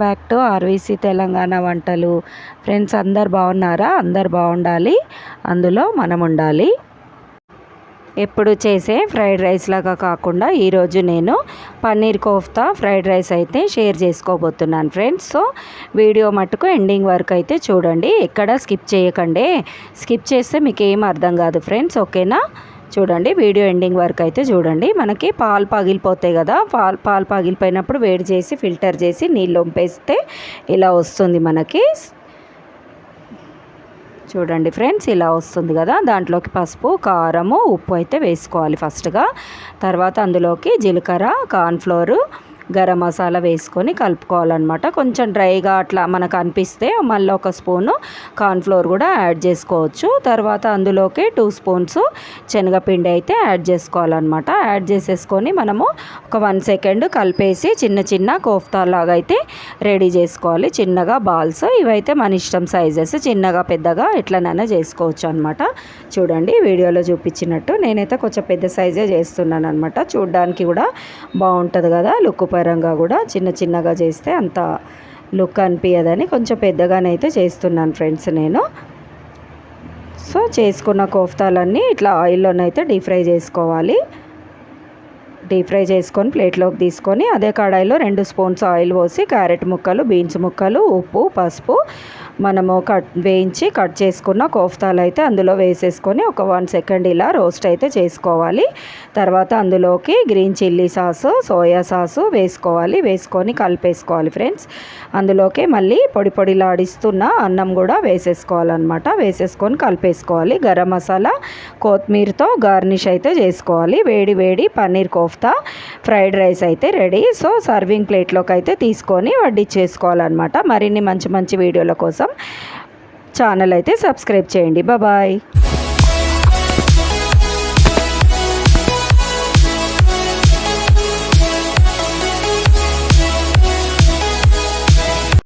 Back to RVC Telangana వంటలు. Friends అందరు బాగున్నారా? అందరు బాగుండాలి. అందులో మనం ఉండాలి. ఎప్పుడు చేసే ఫ్రైడ్ రైస్ లాగా కాకుండా ఈరోజు నేను పన్నీర్ కోఫ్తా ఫ్రైడ్ రైస్ అయితే షేర్ చేసుకోబోతున్నాను ఫ్రెండ్స్. సో వీడియో మటుకు ఎండింగ్ వరకు అయితే చూడండి. ఎక్కడ స్కిప్ చేయకండి. స్కిప్ చేస్తే మీకు ఏం అర్థం కాదు ఫ్రెండ్స్ ఓకేనా? చూడండి వీడియో ఎండింగ్ వరకు అయితే చూడండి. మనకి పాలు పగిలిపోతాయి కదా పాలు పాలు పగిలిపోయినప్పుడు వేడి చేసి ఫిల్టర్ చేసి నీళ్ళు వంపేస్తే ఇలా వస్తుంది మనకి. చూడండి ఫ్రెండ్స్ ఇలా వస్తుంది కదా. దాంట్లోకి పసుపు కారము ఉప్పు అయితే వేసుకోవాలి ఫస్ట్గా. తర్వాత అందులోకి జీలకర్ర కార్న్ఫ్లోరు గరం మసాలా వేసుకొని కలుపుకోవాలన్నమాట. కొంచెం డ్రైగా అట్లా మనకు అనిపిస్తే మళ్ళీ ఒక స్పూను కార్న్ఫ్లోర్ కూడా యాడ్ చేసుకోవచ్చు. తర్వాత అందులోకి టూ స్పూన్స్ శనగపిండి అయితే యాడ్ చేసుకోవాలన్నమాట. యాడ్ చేసేసుకొని మనము ఒక వన్ సెకండ్ కలిపేసి చిన్న చిన్న కోఫ్తా లాగా అయితే రెడీ చేసుకోవాలి. చిన్నగా బాల్స్ ఇవైతే మన ఇష్టం సైజెస్ చిన్నగా పెద్దగా ఎట్లనైనా చేసుకోవచ్చు అనమాట చూడండి వీడియోలో చూపించినట్టు నేనైతే కొంచెం పెద్ద సైజే చేస్తున్నాను అనమాట చూడడానికి కూడా బాగుంటుంది కదా లుక్ పరంగా కూడా చిన్న చిన్నగా చేస్తే అంత లుక్ అనిపించదని కొంచెం పెద్దగానైతే చేస్తున్నాను ఫ్రెండ్స్ నేను. సో చేసుకున్న కోఫ్తాలన్నీ ఇట్లా ఆయిల్లోనైతే డీప్ ఫ్రై చేసుకోవాలి. డీప్ ఫ్రై చేసుకొని ప్లేట్లోకి తీసుకొని అదే కడాయిలో రెండు స్పూన్స్ ఆయిల్ పోసి క్యారెట్ ముక్కలు బీన్స్ ముక్కలు ఉప్పు పసుపు మనము కట్ వేయించి కట్ చేసుకున్న కోఫ్తాలు అయితే అందులో వేసేసుకొని ఒక వన్ సెకండ్ ఇలా రోస్ట్ అయితే చేసుకోవాలి. తర్వాత అందులోకి green chilli sauce soya sauce వేసుకోవాలి. వేసుకొని కలిపేసుకోవాలి ఫ్రెండ్స్. అందులోకి మళ్ళీ పొడి పొడిలాడిస్తున్న అన్నం కూడా వేసేసుకోవాలన్నమాట. వేసేసుకొని కలిపేసుకోవాలి. గరం మసాలా కొత్తిమీరతో గార్నిష్ అయితే చేసుకోవాలి. వేడి వేడి పన్నీర్ కోఫ్తా ఫ్రైడ్ రైస్ అయితే రెడీ. సో సర్వింగ్ ప్లేట్లోకి అయితే తీసుకొని వడ్డించేసుకోవాలన్నమాట. మరిన్ని మంచి మంచి వీడియోల కోసం ఛానల్ అయితే సబ్స్క్రైబ్ చేయండి. బాబాయ్